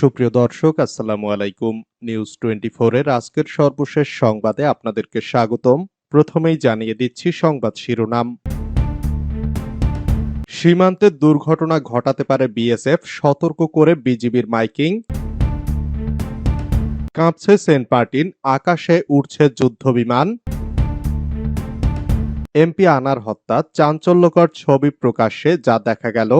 সুপ্রিয় দর্শক, আসসালামু আলাইকুম। নিউজ টোয়েন্টি এর আজকের সর্বশেষ সংবাদে আপনাদেরকে স্বাগতম। প্রথমেই জানিয়ে দিচ্ছি সংবাদ শিরোনাম। সীমান্তে দুর্ঘটনা ঘটাতে পারে বিএসএফ সতর্ক করে বিজিবির মাইকিং। কাঁপছে সেন্ট পার্টিন আকাশে উড়ছে যুদ্ধ বিমান। এমপি আনার হত্যা, চাঞ্চল্যকর ছবি প্রকাশ্যে, যা দেখা গেল।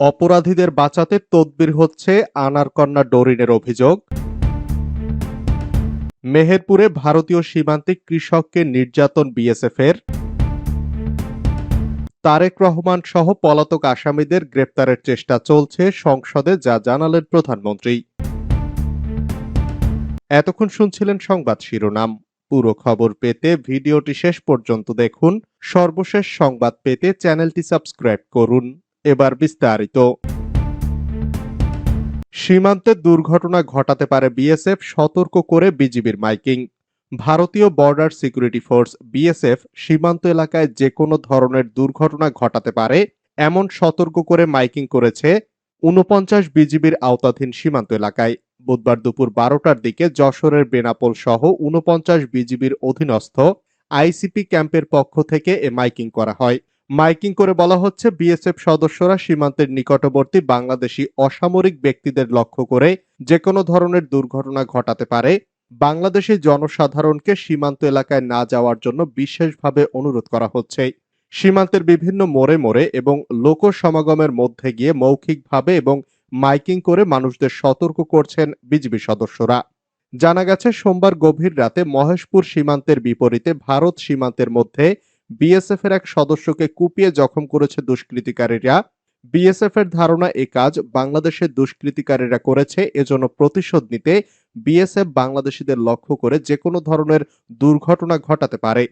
অপরাধীদের বাঁচাতে তদবির হচ্ছে আনার কন্যা ডোরিনের অভিযোগ। মেহেরপুরে ভারতীয় সীমান্তে কৃষককে নির্যাতন বিএসএফ এর তারেক রহমান সহ পলাতক আসামিদের গ্রেপ্তারের চেষ্টা চলছে সংসদে, যা জানালেন প্রধানমন্ত্রী। এতক্ষণ শুনছিলেন সংবাদ শিরোনাম। পুরো খবর পেতে ভিডিওটি শেষ পর্যন্ত দেখুন। সর্বশেষ সংবাদ পেতে চ্যানেলটি সাবস্ক্রাইব করুন। এবার বিস্তারিত। সীমান্তে দুর্ঘটনা ঘটাতে পারে বিএসএফ, সতর্ক করে বিজিবির মাইকিং। ভারতীয় বর্ডার সিকিউরিটি ফোর্স বিএসএফ সীমান্ত এলাকায় যে কোনো ধরনের দুর্ঘটনা ঘটাতে পারে, এমন সতর্ক করে মাইকিং করেছে উনপঞ্চাশ বিজিবির আওতাধীন সীমান্ত এলাকায়। বুধবার দুপুর বারোটার দিকে যশোরের বেনাপোল সহ উনপঞ্চাশ বিজিবির অধীনস্থ আইসিপি ক্যাম্পের পক্ষ থেকে এ মাইকিং করা হয়। মাইকিং করে বলা হচ্ছে, বিএসএফ সদস্যরা সীমান্তের নিকটবর্তী বাংলাদেশি অসামরিক ব্যক্তিদের লক্ষ্য করে যে কোনো ধরনের দুর্ঘটনা ঘটাতে পারে। বাংলাদেশি জনসাধারণকে সীমান্ত এলাকায় না যাওয়ার জন্য বিশেষভাবে অনুরোধ করা হচ্ছে। সীমান্তের বিভিন্ন মোড়ে মোড়ে এবং লোক সমাগমের মধ্যে গিয়ে মৌখিকভাবে এবং মাইকিং করে মানুষদের সতর্ক করছেন বিজিবি সদস্যরা। জানা গেছে, সোমবার গভীর রাতে মহেশপুর সীমান্তের বিপরীতে ভারত সীমান্তের মধ্যে বিএসএফ এর এক সদস্যকে কুপিয়ে জখম করেছে দুষ্কৃতিকারীরা। বিএসএফ এর ধারণা এ কাজ বাংলাদেশের দুষ্কৃতিকারীরা করেছে, এজন্য প্রতিশোধ নিতে বিএসএফ বাংলাদেশিদের লক্ষ্য করে যে কোনো ধরনের দুর্ঘটনা ঘটাতে পারে।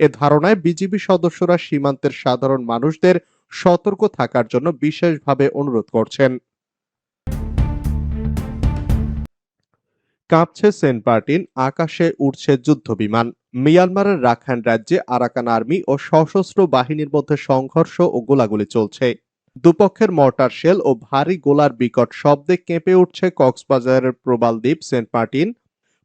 এ ধারণায় বিজিবি সদস্যরা সীমান্তের সাধারণ মানুষদের সতর্ক থাকার জন্য বিশেষভাবে অনুরোধ করছেন। কাঁপছে সেন্ট মার্টিন, আকাশে উড়ছে যুদ্ধ বিমান মিয়ানমারের রাখাইন রাজ্যে আরাকান আর্মি ও সশস্ত্র বাহিনীর মধ্যে সংঘর্ষ ও গোলাগুলি চলছে। দুপক্ষের মর্টার শেল ও ভারী গোলার বিকট শব্দে কেঁপে উঠছে কক্সবাজারের প্রবাল দ্বীপ সেন্ট মার্টিন।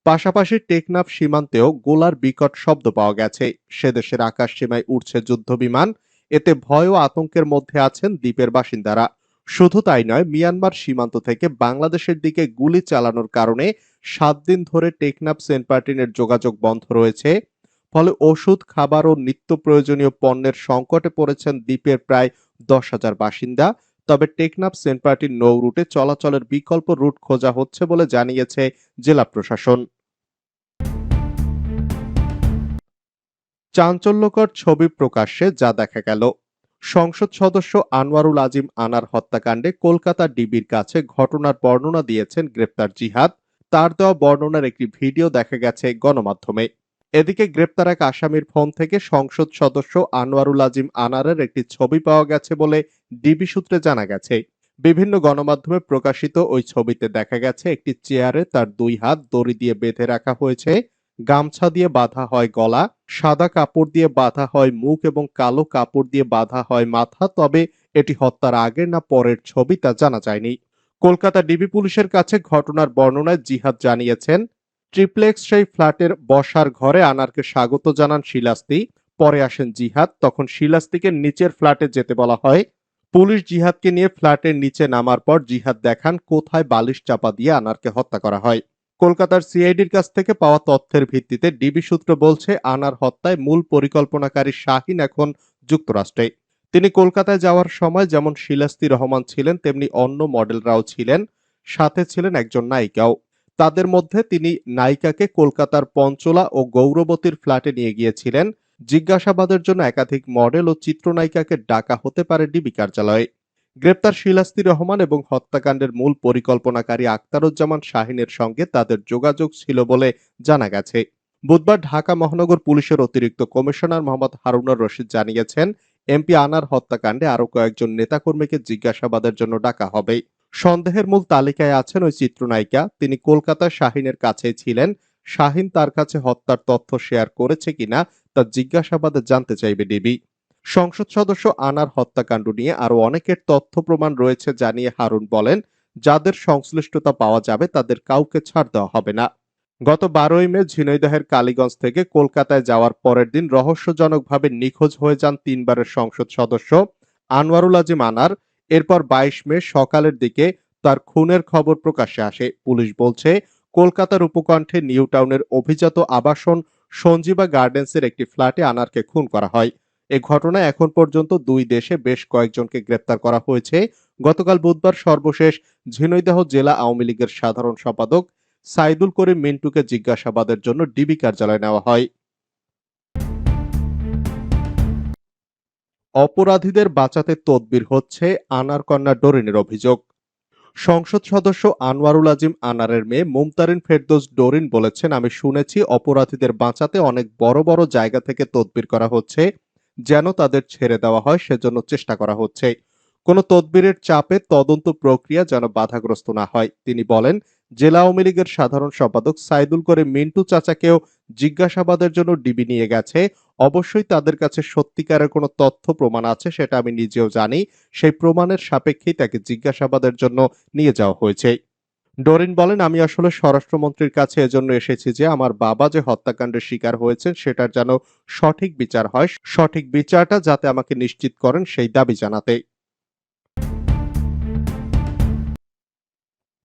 পাশাপাশি টেকনাফ সীমান্তেও গোলার বিকট শব্দ পাওয়া গেছে। সে দেশের আকাশ সীমায় উঠছে যুদ্ধ বিমান এতে ভয় ও আতঙ্কের মধ্যে আছেন দ্বীপের বাসিন্দারা। শুধু তাই নয়, মিয়ানমার সীমান্ত থেকে বাংলাদেশের দিকে গুলি চালানোর কারণে সাত দিন ধরে টেকনাফ সেন্ট মার্টিনের যোগাযোগ বন্ধ রয়েছে। ফলে ওষুধ, খাবার ও নিত্য প্রয়োজনীয় পণ্যের সংকটে পড়েছেন দ্বীপের প্রায় দশ হাজার বাসিন্দা। তবে টেকনাফ সেন্ট মার্টিন নৌ রুটে চলাচলের বিকল্প রুট খোঁজা হচ্ছে বলে জানিয়েছে জেলা প্রশাসন। চাঞ্চল্যকর ছবি প্রকাশ্যে যা দেখা গেল। সংসদ সদস্য আনোয়ারুল আজিম আনার হত্যাকাণ্ডে কলকাতা ডিবির কাছে ঘটনার বর্ণনা দিয়েছেন গ্রেপ্তার জিহাদ। তার দেওয়া বর্ণনার একটি ভিডিও দেখা গেছে গণমাধ্যমে। এদিকে গ্রেপ্তার এক আসামির ফোন থেকে সংসদ সদস্য আনোয়ারুল আজিম আনারের একটি ছবি পাওয়া গেছে বলে ডিবি সূত্রে জানা গেছে। বিভিন্ন গণমাধ্যমে প্রকাশিত ওই ছবিতে দেখা গেছে, একটি চেয়ারে তার দুই হাত দড়ি দিয়ে বেঁধে রাখা হয়েছে। গামছা দিয়ে বাঁধা হয় গলা, সাদা কাপড় দিয়ে বাঁধা হয় মুখ এবং কালো কাপড় দিয়ে বাঁধা হয় মাথা, তবে এটি হত্যার আগের না পরের ছবি তা জানা যায়নি। কলকাতা ডিবি পুলিশের কাছে ঘটনার বর্ণনায় জিহাদ জানিয়েছেন, ট্রিপ্লেক্স সেই ফ্ল্যাটের বসার ঘরে আনারকে স্বাগত জানান শিলাস্তি। পরে আসেন জিহাদ, তখন শিলাস্তিকে নিচের ফ্ল্যাটে যেতে বলা হয়। পুলিশ জিহাদকে নিয়ে ফ্ল্যাটের নিচে নামার পর জিহাদ দেখান কোথায় বালিশ চাপা দিয়ে আনারকে হত্যা করা হয়। কলকাতার সিআইডির কাছ থেকে পাওয়া তথ্যের ভিত্তিতে ডিবি সূত্র বলছে, আনার হত্যায় মূল পরিকল্পনাকারী শাহিন এখন যুক্তরাষ্ট্রে। তিনি কলকাতায় যাওয়ার সময় যেমন শিলাস্তি রহমান ছিলেন, তেমনি অন্য মডেলরাও ছিলেন, সাথে ছিলেন একজন নায়িকাও। তাদের মধ্যে তিনি নায়িকাকে কলকাতার পঞ্চলা ও গৌরবতীর ফ্ল্যাটে নিয়ে গিয়েছিলেন। জিজ্ঞাসাবাদের জন্য একাধিক মডেল ও চিত্রনায়িকাকে ডাকা হতে পারে ডিবি কার্যালয়ে। গ্রেপ্তার শিলাস্তি রহমান এবং হত্যাকাণ্ডের মূল পরিকল্পনাকারী আক্তারুজ্জামান শাহিনের সঙ্গে তাদের যোগাযোগ ছিল বলে জানা গেছে। বুধবার ঢাকা মহানগর পুলিশের অতিরিক্ত কমিশনার মোহাম্মদ হারুনার রশিদ জানিয়েছেন, এমপি আনার হত্যাকাণ্ডে আরও কয়েকজন নেতাকর্মীকে জিজ্ঞাসাবাদের জন্য ডাকা হবে। সন্দেহের মূল তালিকায় আছেন ওই চিত্রনায়িকা। তিনি কলকাতা শাহিনের কাছেই ছিলেন। শাহিন তার কাছে হত্যার তথ্য শেয়ার করেছে কিনা তা জিজ্ঞাসাবাদে জানতে চাইবে ডিবি। সংসদ সদস্য আনার হত্যাকাণ্ড নিয়ে আরও অনেকের তথ্য প্রমাণ রয়েছে জানিয়ে হারুন বলেন, যাদের সংশ্লিষ্টতা পাওয়া যাবে তাদের কাউকে ছাড় দেওয়া হবে না। গত বারোই মে ঝিনাইদহের কালীগঞ্জ থেকে কলকাতায় যাওয়ার পরের দিন রহস্যজনকভাবে নিখোঁজ হয়ে যান তিনবারের সংসদ সদস্য আনোয়ারুল আজিম আনার। এরপর বাইশ মে সকালের দিকে তার খুনের খবর প্রকাশ্যে আসে। পুলিশ বলছে, কলকাতার উপকণ্ঠে নিউ টাউনের অভিজাত আবাসন সঞ্জীবা গার্ডেন্সের একটি ফ্ল্যাটে আনারকে খুন করা হয়। এ ঘটনায় এখন পর্যন্ত দুই দেশে বেশ কয়েকজনকে গ্রেপ্তার করা হয়েছে। গতকাল বুধবার সর্বশেষ ঝিনাইদহ জেলা আওয়ামী লীগের সাধারণ সম্পাদক সাইদুল করিম মিন্টুকে জিজ্ঞাসাবাদের জন্য ডিবি কার্যালয়ে নেওয়া হয়। অপরাধীদের বাঁচাতে তদবির হচ্ছে আনার কন্যা ডোরিনের অভিযোগ। সংসদ সদস্য আনোয়ারুল আজিম আনারের মেয়ে মুমতারিন ফেরদৌস ডোরিন বলেছেন, আমি শুনেছি অপরাধীদের বাঁচাতে অনেক বড় বড় জায়গা থেকে তদবির করা হচ্ছে। যেন তাদের ছেড়ে দেওয়া হয়, সেজন্য চেষ্টা করা হচ্ছে। কোনো তদবিরের চাপে তদন্ত প্রক্রিয়া যেন বাধাগ্রস্ত না হয়। তিনি বলেন, জেলা আওয়ামী লীগের সাধারণ সম্পাদক সাইদুল করে মিন্টু চাচাকেও জিজ্ঞাসাবাদের জন্য ডিবি নিয়ে গেছে। অবশ্যই তাদের কাছে সত্যিকারের কোনো তথ্য, প্রমাণ আছে, সেটা আমি নিজেও জানি। সেই প্রমাণের সাপেক্ষেই তাকে জিজ্ঞাসাবাদের জন্য নিয়ে যাওয়া হয়েছে। ডোরিন বলেন, আমি আসলে স্বরাষ্ট্রমন্ত্রীর কাছে এজন্য এসেছি যে আমার বাবা যে হত্যাকাণ্ডের শিকার হয়েছেন সেটার যেন সঠিক বিচার হয়। সঠিক বিচারটা যাতে আমাকে নিশ্চিত করেন সেই দাবি জানাতে।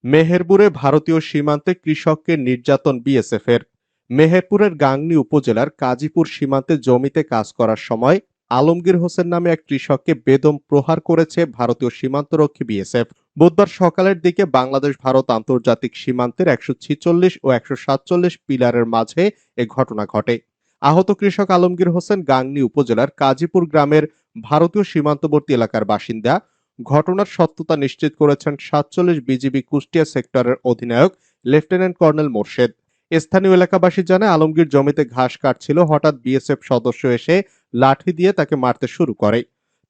মেহেরপুরে ভারতীয় সীমান্তে কৃষককে নির্যাতন বিএসএফ এর মেহেরপুরের গাংনী উপজেলার কাজীপুর সীমান্তে জমিতে কাজ করার সময় আলমগীর হোসেন নামে এক কৃষককে বেদম প্রহার করেছে ভারতীয় সীমান্তরক্ষী বিএসএফ। বুধবার সকালের দিকে বাংলাদেশ, ভারত আন্তর্জাতিক সীমান্তের একশো ছিচল্লিশ ও একশো সাতচল্লিশ পিলারের মাঝে এ ঘটনা ঘটে। আহত কৃষক আলমগীর হোসেন গাংনী উপজেলার কাজীপুর গ্রামের ভারতীয় সীমান্তবর্তী এলাকার বাসিন্দা। ঘটনার সত্যতা নিশ্চিত করেছেন সাতচল্লিশ বিজিবি কুষ্টিয়া সেক্টরের অধিনায়ক লেফটেন্যান্ট কর্নেল মোর্শেদ। স্থানীয় এলাকাবাসী জানায়, আলমগীর জমিতে ঘাস কাটছিল, হঠাৎ বিএসএফ সদস্য এসে লাঠি দিয়ে তাকে মারতে শুরু করে।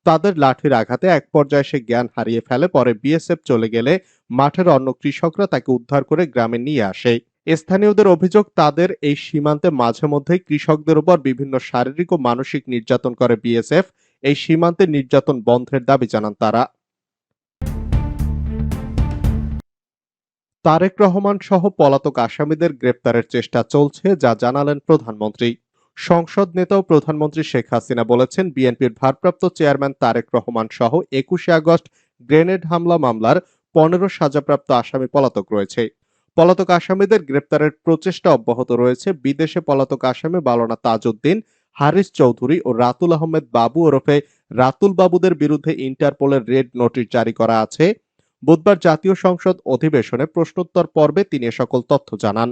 তাদের লাঠির আঘাতে এক পর্যায়ে সে জ্ঞান হারিয়ে ফেলে, পরে বিএসএফ চলে গেলে মাঠের অন্য কৃষকরা তাকে উদ্ধার করে গ্রামে নিয়ে আসে। স্থানীয়দের অভিযোগ, তাদের এই সীমান্তে মাঝে মধ্যেই কৃষকদের উপর বিভিন্ন শারীরিক ও মানসিক নির্যাতন করে বিএসএফ। এই সীমান্তে নির্যাতন বন্ধের দাবি জানান তারা। তারেক রহমান সহ পলাতক আসামিদের গ্রেপ্তারের চেষ্টা চলছে, যা জানালেন প্রধানমন্ত্রী। সংসদ নেতা ও প্রধানমন্ত্রী শেখ হাসিনা বলেছেন, বিএনপির ভারপ্রাপ্ত চেয়ারম্যান তারেক রহমান সহ একুশে আগস্ট গ্রেনেড হামলা মামলার পনেরো সাজাপ্রাপ্ত আসামি পলাতক রয়েছে। পলাতক আসামিদের গ্রেপ্তারের প্রচেষ্টা অব্যাহত রয়েছে। বিদেশে পলাতক আসামি বালনা তাজউদ্দিন, হারিস চৌধুরী ও রাতুল আহমেদ বাবু ওরফে রাতুল বাবুদের বিরুদ্ধে ইন্টারপোলের রেড নোটিশ জারি করা আছে। বুধবার জাতীয় সংসদ অধিবেশনে প্রশ্নোত্তর পর্বে তিনি সকল তথ্য জানান।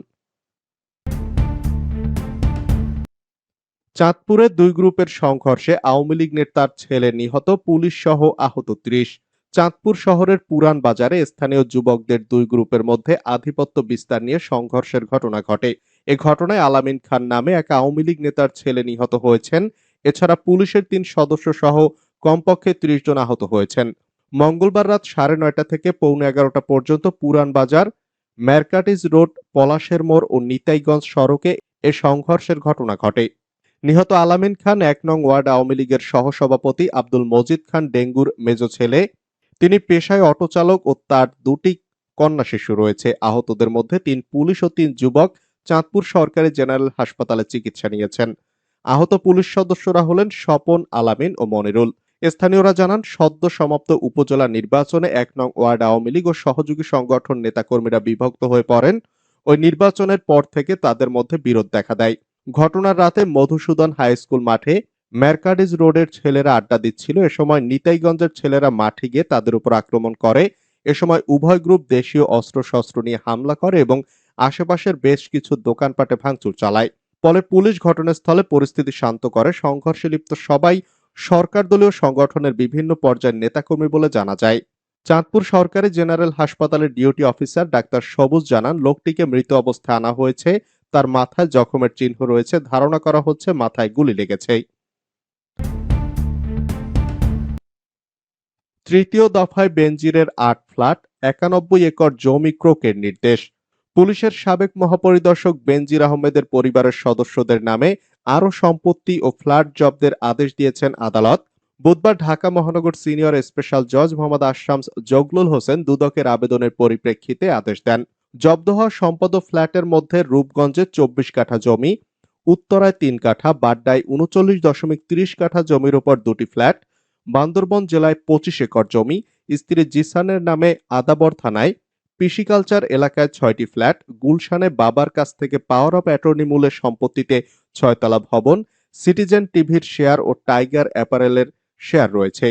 চাঁদপুরে দুই গ্রুপের সংঘর্ষে আওয়ামী লীগ নেতার ছেলে নিহত, পুলিশ সহ আহত ত্রিশ। চাঁদপুর শহরের পুরান বাজারে স্থানীয় যুবকদের দুই গ্রুপের মধ্যে আধিপত্য বিস্তার নিয়ে সংঘর্ষের ঘটনা ঘটে। এ ঘটনায় আলামিন খান নামে এক আওয়ামী লীগ নেতার ছেলে নিহত হয়েছেন। এছাড়া পুলিশের তিন সদস্য সহ কমপক্ষে ত্রিশ জন আহত হয়েছেন। মঙ্গলবার রাত সাড়ে নয়টা থেকে পৌনে এগারোটা পর্যন্ত পুরান বাজার, ম্যারকাটিজ রোড, পলাশের মোড় ও নিতাইগঞ্জ সড়কে এ সংঘর্ষের ঘটনা ঘটে। নিহত আলামিন খান এক নং ওয়ার্ড আওয়ামী লীগের সহসভাপতি আব্দুল মজিদ খান ডেঙ্গুর মেজ ছেলে। তিনি পেশায় অটো চালক ও তার দুটি কন্যা শিশু রয়েছে। আহতদের মধ্যে তিন পুলিশ ও তিন যুবক চাঁদপুর সরকারি জেনারেল হাসপাতালে চিকিৎসা নিয়েছেন। আহত পুলিশ সদস্যরা হলেন স্বপন আলামিন ও মনিরুল। স্থানীয়রা জানান, সদ্য সমাপ্ত উপজেলা নির্বাচনে এক নং ওয়ার্ড আওয়ামী লীগ ও সহযোগী সংগঠন নেতাকর্মীরা বিভক্ত হয়ে পড়েন। ওই নির্বাচনের পর থেকে তাদের মধ্যে বিরোধ দেখা দেয়। ঘটনার রাতে মধুসূদন হাই স্কুল মাঠে ম্যারকাডিজ রোডের ছেলেরা আড্ডা দিচ্ছিল। এ সময় নিতাইগঞ্জের ছেলেরা মাঠে গিয়ে তাদের উপর আক্রমণ করে। এ সময় উভয় গ্রুপ দেশীয় অস্ত্রশস্ত্র নিয়ে হামলা করে এবং আশেপাশের বেশ কিছু দোকানপাটে ভাঙচুর চালায়। ফলে পুলিশ ঘটনাস্থলে পরিস্থিতি শান্ত করে। সংঘর্ষে লিপ্ত সবাই সরকার দলীয় সংগঠনের বিভিন্ন পর্যায়ের নেতাকর্মী বলে জানা যায়। চাঁদপুর সরকারি জেনারেল হাসপাতালের ডিউটি অফিসার ডাক্তার সবুজ জানান, লোকটিকে মৃত অবস্থায় আনা হয়েছে। তার মাথায় জখমের চিহ্ন রয়েছে। ধারণা করা হচ্ছে মাথায় গুলি লেগেছে। তৃতীয় দফায় বেনজিরের আট ফ্ল্যাট, একানব্বই একর জমি ক্রোকের নির্দেশ। পুলিশের সাবেক মহাপরিদর্শক বেনজির আহমেদের পরিবারের সদস্যদের নামে আরও সম্পত্তি ও ফ্ল্যাট জব্দের আদেশ দিয়েছেন আদালত। বুধবার ঢাকা মহানগর সিনিয়র স্পেশাল জজ মোহাম্মদ আশরামস জগলুল হোসেন দুদকের আবেদনের পরিপ্রেক্ষিতে আদেশ দেন। জব্দ হওয়া সম্পদ ফ্ল্যাটের মধ্যে রূপগঞ্জে চব্বিশ কাঠা জমি, উত্তরায় তিন কাঠা, বাড্ডায় উনচল্লিশ দশমিক তিরিশ কাঠা জমির উপর দুটি ফ্ল্যাট, বান্দরবন জেলায় পঁচিশ একর জমি, স্ত্রী জিসানের নামে আদাবর থানায় পিসিকালচার এলাকায় ছয়টি ফ্ল্যাট, গুলশানে বাবার কাছ থেকে পাওয়ার অফ অ্যাটর্নি মূল্যের সম্পত্তিতে ছয়তলা ভবন, সিটিজেন টিভির শেয়ার ও টাইগার অ্যাপারেলের শেয়ার রয়েছে।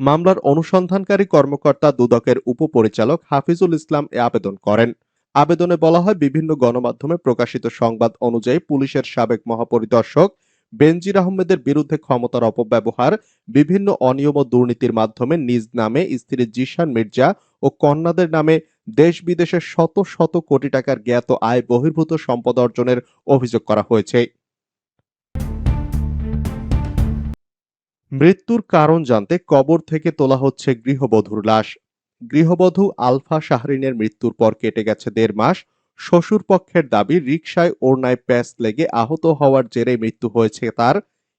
মামলার অনুসন্ধানকারী কর্মকর্তা দুদকের উপপরিচালক হাফিজুল ইসলাম এ আবেদন করেন। আবেদনে বলা হয়, বিভিন্ন গণমাধ্যমে প্রকাশিত সংবাদ অনুযায়ী পুলিশের সাবেক মহাপরিদর্শক বেনজির আহমেদের বিরুদ্ধে ক্ষমতার অপব্যবহার, বিভিন্ন অনিয়ম ও দুর্নীতির মাধ্যমে নিজ নামে স্ত্রী জিশান মির্জা ও কন্যাদের নামে দেশ বিদেশে শত শত কোটি টাকার জ্ঞাত আয় বহির্ভূত সম্পদ অর্জনের অভিযোগ করা হয়েছে। মৃত্যুর কারণ জানতে কবর থেকে তোলা হচ্ছে গৃহবধূর লাশ। গৃহবধূ আলফা শাহরিনের মৃত্যুর পর কেটে গেছে দেড় মাস। শ্বশুর পক্ষের দাবি, রিকশায় ওড়নায় প্যাস লেগে আহত হওয়ার জেরে মৃত্যু হয়েছে তার।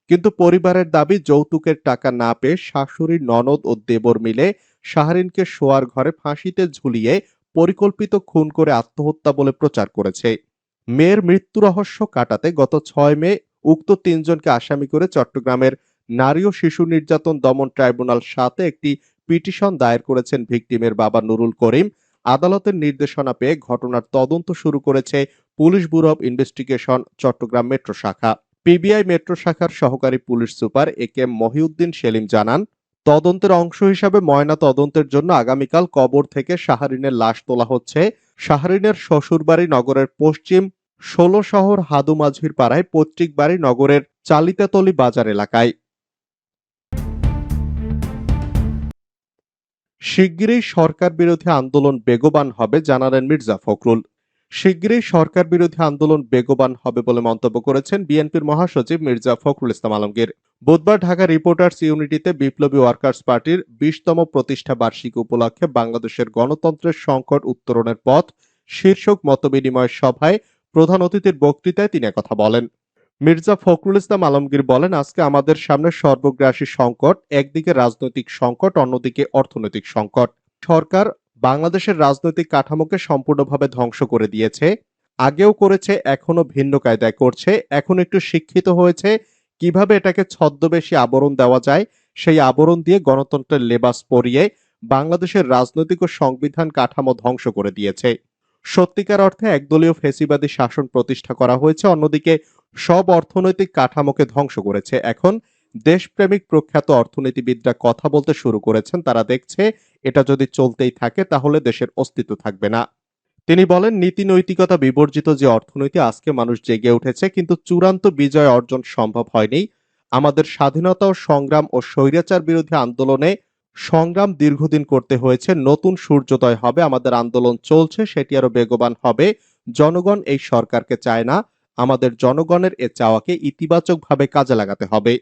কিন্তু পরিবারের দাবি, যৌতুকের টাকা না পেয়ে শাশুড়ির ননদ ও দেবর মিলে শাহরিনকে শোয়ার ঘরে ফাঁসিতে ঝুলিয়ে পরিকল্পিত খুন করে আত্মহত্যা বলে প্রচার করেছে। মেয়ের মৃত্যু রহস্য কাটাতে গত ছয় মে উক্ত তিনজনকে আসামি করে চট্টগ্রামের নারী ও শিশু নির্যাতন দমন ট্রাইব্যুনাল সাথে একটি পিটিশন দায়ের করেছেন ভিকটিমের বাবা নুরুল করিম। আদালতের নির্দেশনা পেয়ে ঘটনার তদন্ত শুরু করেছে police bureau of investigation, Chattogram metro শাখা। পিবিআই মেট্রো শাখার সহকারী police super A K Mohiuddin Selim জানান, তদন্তের অংশ হিসাবে ময়না তদন্তের জন্য আগামীকাল কবর থেকে শাহরিনের লাশ তোলা হচ্ছে। শাহরিনের শ্বশুরবাড়ি নগরের পশ্চিম ষোলো শহর হাদুমাঝির পাড়ায় পৈতৃক বাড়ি নগরের চালিতাতলি বাজার এলাকায়। শিগগিরই সরকার বিরোধী আন্দোলন বেগবান হবে, জানালেন মির্জা ফখরুল। শিগগিরই সরকার বিরোধী আন্দোলন বেগবান হবে বলে মন্তব্য করেছেন বিএনপির মহাসচিব মির্জা ফখরুল ইসলাম আলমগীর। বুধবার ঢাকা রিপোর্টার্স ইউনিটিতে বিপ্লবী ওয়ার্কার্স পার্টির বিশতম প্রতিষ্ঠা বার্ষিকী উপলক্ষে বাংলাদেশের গণতন্ত্রের সংকট উত্তরণের পথ, শীর্ষক মতবিনিময় সভায় প্রধান অতিথির বক্তৃতায় তিনি কথা বলেন। মির্জা ফখরুল ইসলাম আলমগীর বলেন, আজকে আমাদের সামনে সর্বগ্রাসী সংকট, একদিকে রাজনৈতিক সংকট, অন্যদিকে অর্থনৈতিক সংকট। সরকার বাংলাদেশের রাজনৈতিক কাঠামোকে সম্পূর্ণভাবে ধ্বংস করে দিয়েছে, আগেও করেছে এখনও ভিন্ন কায়দায় করছে, এখন একটু শিক্ষিত হয়েছে, কীভাবে এটাকে ছদ্মবেশী আবরণ দেওয়া যায়, সেই আবরণ দিয়ে গণতন্ত্রের লেবাস পরিয়ে বাংলাদেশের রাজনৈতিক ও সংবিধান কাঠামো ধ্বংস করে দিয়েছে। সত্যিকার অর্থে একদলীয় ফেসিবাদী শাসন প্রতিষ্ঠা করা হয়েছে, অন্যদিকে সব অর্থনৈতিক কাঠামোকে ধ্বংস করেছে। এখন দেশপ্রেমিক প্রখ্যাত অর্থনীতিবিদরা কথা বলতে শুরু করেছেন। তারা দেখছে এটা যদি চলতেই থাকে, তাহলে দেশের অস্তিত্ব থাকবে না। তিনি বলেন নীতি নৈতিকতা বিবর্জিত যে অর্থনীতি, আজকে মানুষ জেগে উঠেছে, কিন্তু চূড়ান্ত বিজয় অর্জন সম্ভব হয়নি। আমাদের স্বাধীনতা ও সংগ্রাম ও স্বৈরাচার বিরোধী আন্দোলনে সংগ্রাম দীর্ঘদিন করতে হয়েছে। নতুন সূর্যোদয় হবে, আমাদের আন্দোলন চলছে, সেটি আরও বেগবান হবে। জনগণ এই সরকারকে চায় না। আমাদের জনগণের এ চাওয়াকে ইতিবাচকভাবে কাজে লাগাতে হবে।